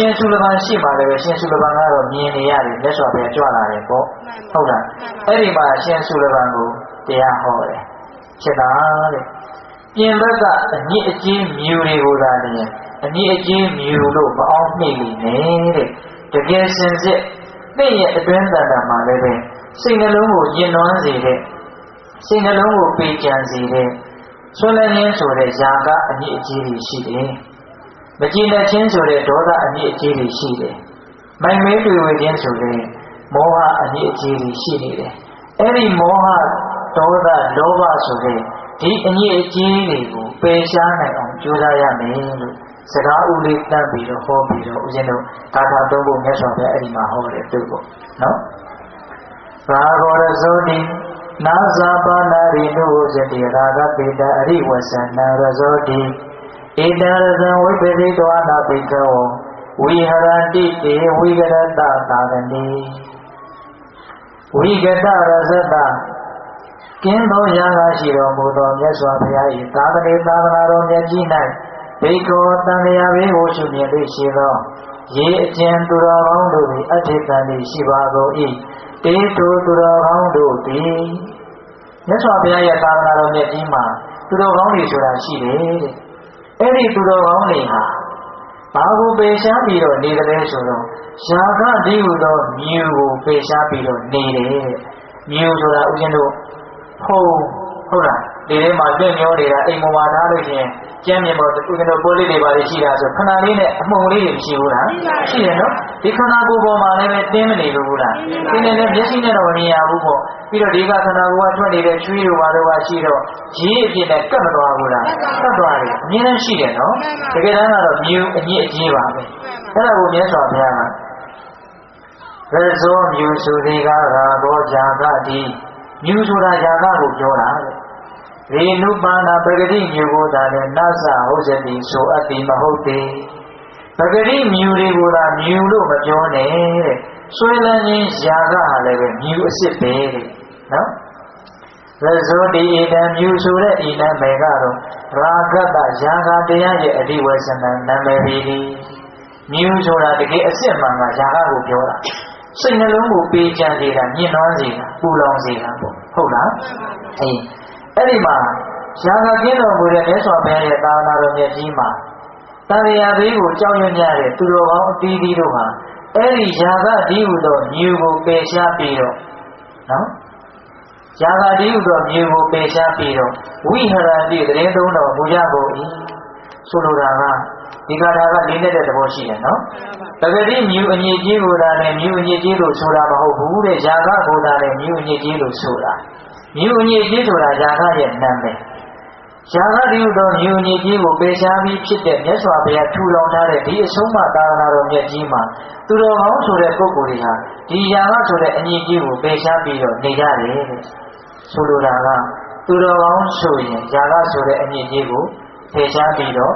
ရှင်စုလပန်ရှိပါလေပဲရှင်စုလပန်ကတော့မြင်နေရတယ်မြတ်စွာဘုရားကြွလာတယ်ပေါ့ဟုတ်လားအဲ့ဒီမှာရှင်စုလပန်ကိုတရားဟောတယ်ချက်တာတဲ့ပြင်ဘက်ကအညစ်အကြေးမြူတွေကိုသာလျင်အညစ်အကြေးမြူလို့မအောင်မိလိမ့်နဲ့တဲ့တကယ်စင်စစ်သိရဲ့အတွင်းတန်တာမှာလည်းပဲစိတ်နှလုံးကိုညှဉ်းနှွမ်းစေတဲ့စိတ်နှလုံးကိုပေးကြံစေတဲ့ဆွလန်းရင်းဆိုတဲ့ຢာကအညစ်အကြေးတွေရှိတယ် မကြည်လက်ချင်းဆိုတဲ့ဒေါသအညစ်အကြေးတွေရှိတယ်မိုင်မဲတွေ့ဝေခြင်းဆိုတဲ့မောဟအညစ်အကြေးတွေရှိနေတယ်အဲ့ဒီမောဟဒေါသလောဘဆိုတဲ့ဒီအညစ်အကြေးတွေကိုပယ်ရှားနိုင်အောင်ကြိုးစားရမယ်လို့စကားဦးလေးတတ်ပြီးတော့ဟောပြီးတော့ဦးဇင်းတို့ကာထာသုံးဖို့မြတ်စွာဘုရားအဲ့ဒီမှာဟောတယ်သူ့ကိုနော်ဘာဂောရဇောတိနာဇာပါဏရိနုဇတိရာဂပေတအရိဝဆန္နရဇောတိ ဣတရဇံဝိပရိတောနာပိကဝဝိဟရတိတေဝိကရတသာဂတိဝိကတရဇတကင်းသောရာဂရှိတော်မူသောမြတ်စွာဘုရား၏သာသနေသာသနာတော်မြတ်ကြီး၌ဘေကောတန်လျာဘေးကိုရှုမြင်သိရှိသောရေအကျဉ်သူတော်ကောင်းတို့သည်အထေတန်၏ရှိပါကုန်၏တေတုသူတော်ကောင်းတို့သည်မြတ်စွာဘုရားရဲ့သာသနာတော်မြတ်ကြီးမှာသူတော်ကောင်းတွေဆိုတာရှိတယ်တဲ့ အဲ့ဒီသူတော်ကောင်းတွေဟာဘာကိုပယ်ရှားပြီးတော့နေတယ်လဲဆိုတော့ယာကတိဟုသောမြူကိုပယ်ရှားပြီးတော့နေတယ်တဲ့မြူဆိုတာဥစဉ်တို့ဟုတ်ဟုတ်လားဒီထဲမှာပြည့်မျောနေတာအိမ်ပေါ်မှာထားလို့ရှိရင်ကျမ်းမြင်ပေါ်ဥစဉ်တို့ပိုးလေးတွေပါလိရှိတာဆိုခဏလေးနဲ့အမှုန်လေးတွေမရှိဘူးလားရှိတယ်နော်ဒီခန္ဓာကိုယ်ပေါ်မှာလည်းပဲတင်းမနေဘူးလားတင်းနေလည်းမျက်စိနဲ့တော့မမြင်ရဘူးပေါ့ပြီးတော့ဒီကခန္ဓာကိုယ်ကထွက်နေတဲ့ချွေးတွေပါတော့ပါရှိတော့ရေးအပြည့်နဲ့ကတ်မသွားဘူးလားက တ်သွားတယ်အမြင်နဲ့ရှိတယ်နော်တကယ်တမ်းကတော့မြူအညစ်အကြေးပါပဲအဲ့ဒါကိုမြတ်စွာဘုရားကရဇောမြူစုသေးကရာဘောဇာကတိမြူဆိုတာဇာကကိုပြောတာတဲ့ရေနုပါဏပဂတိမြူကိုသာလည်းနသဟုတ်စတိဆိုအပ်သည်မဟုတ်သေးပဂတိမြူတွေကိုသာမြူလို့မပြောနဲ့တဲ့ဆွေးလန်းခြင်းဇာကဟာလည်းပဲမြူအစ်စ်ပဲတဲ့နော် ရဇောတိဧတံမြူဆိုတဲ့ဤနာမည်ကတော့ရာဂတဇာကတရားရဲ့အဓိဝဆန္ဒနာမည်ပြီးဒီမြူဆိုတာတကယ်အစ်စ်မှန်ကဇာကကိုပြောတာစိတ်နှလုံးကိုပေးကြံစေတာညှဉ်းနှွမ်းစေတာပူလောင်စေတာပေါ့ဟုတ်လားအေးအဲ့ဒီမှာရာဂကင်းတော်မူတဲ့မြတ်စွာဘုရားရဲ့သာသနာတော်မြတ်ကြီးမှာတန်ရာသေးကိုကြောက်ရွံ့ကြတဲ့သူတော်ကောင်းအသီးသီးတို့ဟာအဲ့ဒီရာဂဒီဟုသောမြူကိုပယ်ရှားပြီးတော့နော် ရာဂဒီဟုသောမြူကိုပယ်ရှားပြီးတော့ဝိဟရတိတရင်သုံးတော်မူကြကုန်၏ဆိုလိုတာကဒီကထာကလေးနဲ့တဲ့သဘောရှိတယ်နော်တကတိမြူအညစ်အကြေးကိုသာလည်းမြူအညစ်အကြေးလို့ဆိုတာမဟုတ်ဘူးတဲ့ယာကကိုသာလည်းမြူအညစ်အကြေးလို့ဆိုတာမြူအညစ်အကြေးဆိုတာယာကရဲ့နာမည်ယာကဒီဟုသောမြူအညစ်အကြေးကိုပယ်ရှားပြီးဖြစ်တဲ့မြတ်စွာဘုရားထူထောင်ထားတဲ့ဒီအဆုံးအမသာသနာတော်မြတ်ကြီးမှာသူတော်ကောင်းဆိုတဲ့ပုဂ္ဂိုလ်တွေဟာဒီယာကဆိုတဲ့အညစ်အကြေးကိုပယ်ရှားပြီးတော့နေကြတယ်တဲ့ ဆိုလိုတာကသူတော်ကောင်းဆိုရင်ယာကဆိုတဲ့အညစ်အကြေးကိုဖယ်ရှားပြီးတော့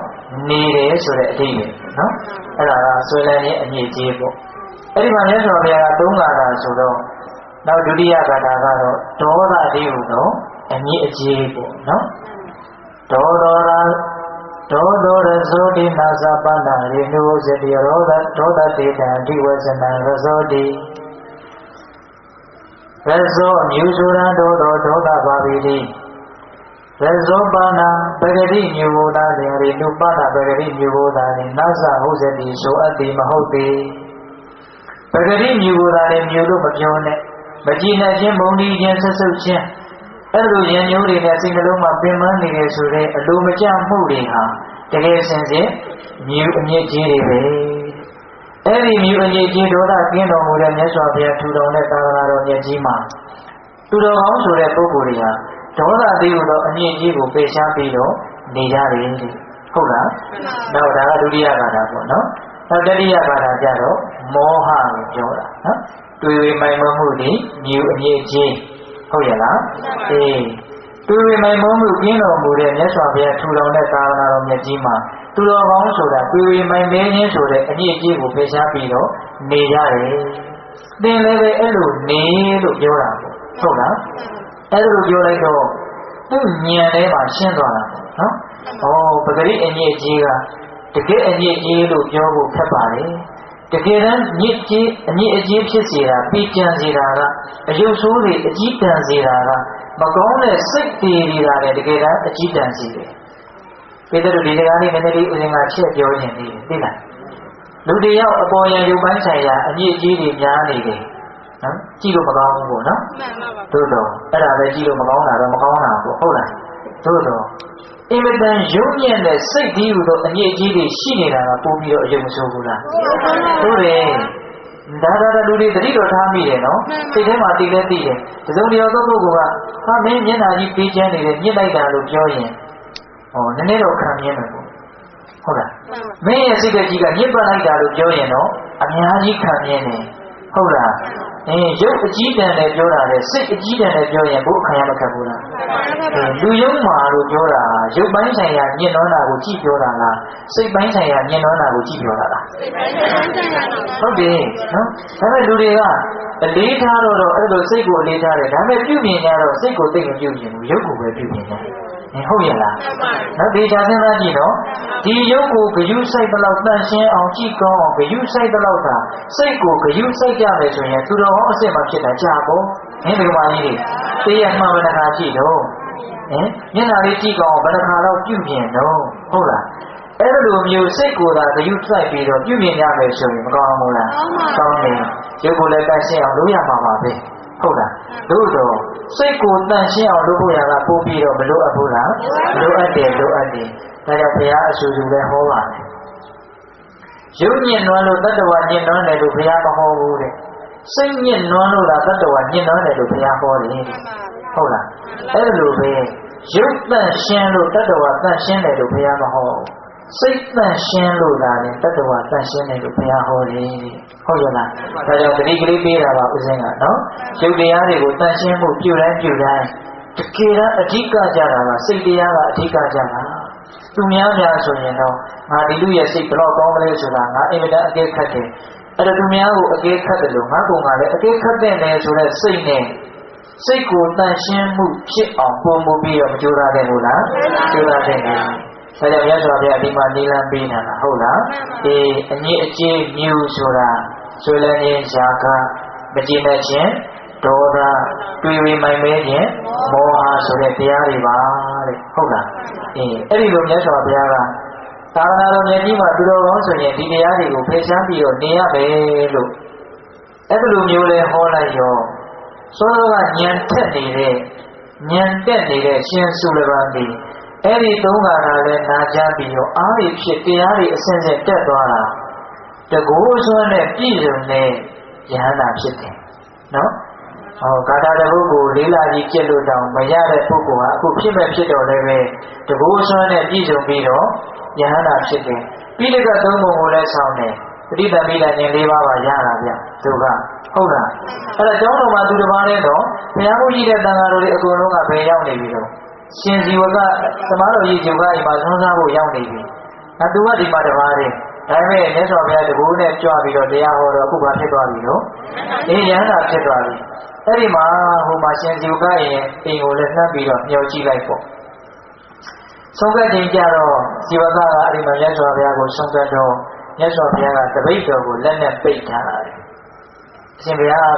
နေတယ်ဆိုတဲ့အဓိပ္ပာယ်နော်အဲ့ဒါကဆွေးလန်းရဲ့အညစ်အကြေးပေါ့အဲ့ဒီမှာမြတ်စွာဘုရားကသုံးလာတာဆိုတော့နောက်ဒုတိယကထာကတော့ဒေါသတိဟုတော့အညစ်အကြေးပေါ့နော်ဒေါဒေါရာဒေါဒေါရဇောတိနာသပန္နရေနုဇတိရောဒဒေါသတေတံအဓိဝဇနံရဇောတိ ရဇောအမျိုးဆိုတာဒေါဒေါဒေါသပါပိတိရဇောပါဏပဂတိမြူဘုဒ္ဓလင်ရိနုပါဏပဂတိမြူဘုဒ္ဓလင်နသဟုတ်စတိဆိုအပ်သည်မဟုတ်သေးပဂတိမြူဘုဒ္ဓလင်မြူလို့မပြောနဲ့မကြည်နဲ့ချင်းမုံဒီချင်းဆက်ဆုပ်ချင်းအဲ့လိုရံညိုးတွေနဲ့စိတ်နှလုံးမှာပင်ပန်းနေရဆိုတဲ့အလိုမကျမှုတွေဟာတကယ်စင်စစ်မြူအမြင့်ကြီးတွေပဲ အဲ့ဒီမြူအမြင့်ကြီးဒေါသကင်းတော်မူတဲ့မြတ်စွာဘုရားထူထောင်တဲ့သာသနာတော်မြတ်ကြီးမှာသူတော်ကောင်းဆိုတဲ့ပုဂ္ဂိုလ်တွေဟာဒေါသသေးဟုသောအမြင့်ကြီးကိုပယ်ရှားပြီးတော့နေကြတယ်ဟုတ်လားနောက်ဒါကဒုတိယဘာသာပေါ့နော်နောက်တတိယဘာသာကျတော့မောဟကိုပြောတာနော်တွေ့ဝေမိုင်မမှုတွေမြူအမြင့်ကြီးဟုတ်ရဲ့လားအေး တွေ့ဝေမိုင်မမှုပြင်းတော်မူတဲ့မြတ်စွာဘုရားထူထောင်တဲ့သာသနာတော်မြတ်ကြီးမှာသူတော်ကောင်းဆိုတာတွေ့ဝေမိုင်မင်းချင်းဆိုတဲ့အမြင့်ကြီးကိုပယ်ရှားပြီးတော့နေကြတယ်သင်လည်းပဲအဲ့လိုနေလို့ပြောတာပေါ့ဟုတ်လားအဲ့လိုပြောလိုက်တော့သူ့ဉာဏ်ထဲမှာရှင်းသွားတာနော်။ဩပဂရိအညစ်အကြေးကတကယ်အညစ်အကြေးလို့ပြောဖို့ခက်ပါလေတကယ်တမ်းညစ်ကြေးအညစ်အကြေးဖြစ်စေတာပြီးကြံစေတာကအယုတ်ဆိုးတွေအကြီးတန်းစေတာက မကောင်းတဲ့စိတ်တွေတွေကလည်းတကယ်တမ်းအကြီးတန်းစေတယ်ပေတရုဒီတရားလေးနည်းနည်းလေးဦးဇင်ကချက်ပြောရင်သိသိလားလူတယောက်အပေါ်ယံရုပ်ပိုင်းဆိုင်ရာအညစ်အကြေးတွေများနေတယ်နော်ကြည့်လို့မကောင်းဘူးပေါ့နော်မှန်ပါပါသို့တော့အဲ့ဒါပဲကြည့်လို့မကောင်းတာတော့မကောင်းတာပေါ့ဟုတ်လားသို့တော့အင်မတန်ရုံညံ့တဲ့စိတ်ကြီးဟူသောအညစ်အကြေးတွေရှိနေတာကပို့ပြီးတော့အယုံမဆိုးဘူးလားဟုတ်တယ် ဒါဒါလူတွေတတိတော်ထားမိတယ်နော်စိတ်ထဲမှာတည်လဲတည်တယ်တစုံတယောက်သောပုဂ္ဂိုလ်ကဟာမင်းမျက်နှာကြီးပေးချမ်းနေတယ်ညစ်လိုက်တာလို့ပြောရင်ဟောနည်းနည်းတော့ခံမြင်မယ်ပေါ့ဟုတ်လားမင်းရဲ့စိတ်ကြီးကညစ်ပတ်လိုက်တာလို့ပြောရင်တော့အများကြီးခံမြင်တယ်ဟုတ်လား အင်းရုပ်အကြီးတန်နဲ့ပြောတာလေစိတ်အကြီးတန်နဲ့ပြောရင်ဘုအခါရမခက်ဘူးလားလူယုံမာလို့ပြောတာရုပ်ပိုင်းဆိုင်ရာညင်နှောတာကိုကြည့်ပြောတာလားစိတ်ပိုင်းဆိုင်ရာညင်နှောတာကိုကြည့်ပြောတာလားဟုတ်တယ်နော်ဒါပေမဲ့လူတွေကအလေးထားတော့တော့အဲ့လိုစိတ်ကိုအလေးထားတယ်ဒါပေမဲ့ပြုမြင်ကြတော့စိတ်ကိုသိမပြုမြင်ဘူးရုပ်ကိုပဲပြုမြင်တယ် ဟင်ဟုတ်ရဲ့လားနော်ဒီချာစဉ်းစားကြည့်နော်ဒီရုပ်ကိုဂယုစိုက်ဘလောက်တန့်ရှင်းအောင်ကြည့်ကောင်းအောင်ဂယုစိုက်ဘလောက်သာစိတ်ကိုဂယုစိုက်ကြမယ်ဆိုရင်သူတော်ဟောအစ်စ်မှာဖြစ်တာကြာပေါ့ဟင်ဒီကမာကြီးတွေတေးရမှန်မနာကြည့်တော့ဟင်မျက်နှာလေးကြည့်ကောင်းအောင်ဘယ်နှခါတော့ပြုမြင်တော့ဟုတ်လားအဲ့လိုမျိုးစိတ်ကိုယ်သာဂယုစိုက်ပြီးတော့ပြုမြင်ရမယ်ဆိုရင်မကောင်းဘူးလားကောင်းတယ်ရုပ်ကိုလည်းတန့်ရှင်းအောင်လုပ်ရမှာပါပဲ ဟုတ်လားတို့တော့စိတ်ကိုတန့်ရှင်းအောင်လုပ်ဖို့ရတာပို့ပြီးတော့မလိုအပ်ဘူးလားလိုအပ်တယ်လိုအပ်တယ်ဒါကြောင့်ဘုရားအဆူဆူလည်းဟောပါတယ်ရုပ်ညင်နွမ်းလို့တတ္တဝါညင်နွမ်းတယ်လို့ဘုရားမဟောဘူးတဲ့စိတ်ညင်နွမ်းလို့လားတတ္တဝါညင်နွမ်းတယ်လို့ဘုရားဟောတယ်တဲ့ဟုတ်လားအဲ့လိုပဲရုပ်တန့်ရှင်းလို့တတ္တဝါတန့်ရှင်းတယ်လို့ဘုရားမဟောဘူး စိတ်တန့်ရှင်းလို့လားတတ္တဝါတန့်ရှင်းတယ်လို့ဘုရားဟောတယ်ဟုတ်ရဲ့လားဒါကြောင့်တတိကလေးပေးတာပါဦးစင်းကနော်ရုပ်တရားတွေကိုတန့်ရှင်းမှုပြုတိုင်းပြုတိုင်းတကယ်တော့အဓိကကြတာကစိတ်တရားကအဓိကကြတာသူများများဆိုရင်တော့ငါဒီလူရဲ့စိတ်ဘယ်တော့ကောင်းမလဲဆိုတာငါအင်မတန်အကဲခတ်တယ်အဲ့ဒါသူများကိုအကဲခတ်တယ်လို့ငါကောင်ကလည်းအကဲခတ်တဲ့နယ်ဆိုတဲ့စိတ်နဲ့စိတ်ကိုတန့်ရှင်းမှုဖြစ်အောင်ပုံမှုပြီးတော့မကြိုးစားတဲ့ဘူးလားကြိုးစားတဲ့တ ယ်ဒါကြောင့်မြတ်စွာဘုရားဒီမှာနိလန်းပေးတာလားဟုတ်လားအေးအညစ်အကြေးမြူဆိုတာဆွေလန်းခြင်းဇာကမကြည်မဲ့ခြင်းဒေါသတွေးဝေမိုင်မဲခြင်းမောဟဆိုတဲ့တရားတွေပါတဲ့ဟုတ်လားအေးအဲ့ဒီလိုမြတ်စွာဘုရားကသာသနာတော်မြတ်ကြီးမှာသူတော်ကောင်းဆိုရင်ဒီတရားတွေကိုဖယ်ရှားပြီးတော့နေရမယ်လို့အဲ့ဒီလိုမျိုးလဲဟောလိုက်ရောစောစောကညံထက်နေတဲ့ညံတက်နေတဲ့ရှင်စုလပန်းဒီ အဲ့ဒီသုံးခါကလည်းနာကြပြီးတော့အားရဖြစ်တရားတွေအစဉ်စဉ်တက်သွားတာတကူဆွမ်းနဲ့ပြည်စုံတဲ့ယဟန္တာဖြစ်တယ်နော်ဟောကာတာတပုဂ္ဂိုလ်လေးလာကြီးကျက်လို့တောင်မရတဲ့ပုဂ္ဂိုလ်ဟာအခုဖြစ်မဲ့ဖြစ်တော်လည်းပဲတကူဆွမ်းနဲ့ပြည်စုံပြီးတော့ယဟန္တာဖြစ်တယ်ပြီးတဲ့ကသုံးပုံကိုလည်းဆောင်တယ်ပဋိသမိလာခြင်း၄ပါးပါရတာဗျသူကဟုတ်လားအဲ့ဒါကျောင်းတော်မှာသူတစ်ပါးနဲ့တော့ဘုရားဘုရားတဲ့တန်ဃာတော်တွေအကုန်လုံးကဘယ်ရောက်နေပြီတော့ ရှင်ဇီဝကသမားတော်ကြီးဇီဝကအိမ်မှာသုံးစားဖို့ရောက်နေပြီအဲသူကဒီမှာတစ်ပါးတည်းဒါပေမဲ့မြတ်စွာဘုရားတကူနဲ့ကြွပြီးတော့တရားဟောတော့အခုဘာဖြစ်သွားပြီလို့အေးရဟန္တာဖြစ်သွားပြီအဲ့ဒီမှာဟိုမှာရှင်ဇီဝကအိမ်အိမ်ကိုလည်းနှပ်ပြီးတော့မျှော်ကြည့်လိုက်ပေါ့ဆုံးကတင်ကြတော့ဇီဝကကအဲ့ဒီမှာမြတ်စွာဘုရားကိုဆုံးကတော့မြတ်စွာဘုရားကတပိတ်တော်ကိုလက်နဲ့ပိတ်ထားတယ်အရှင်ဘုရား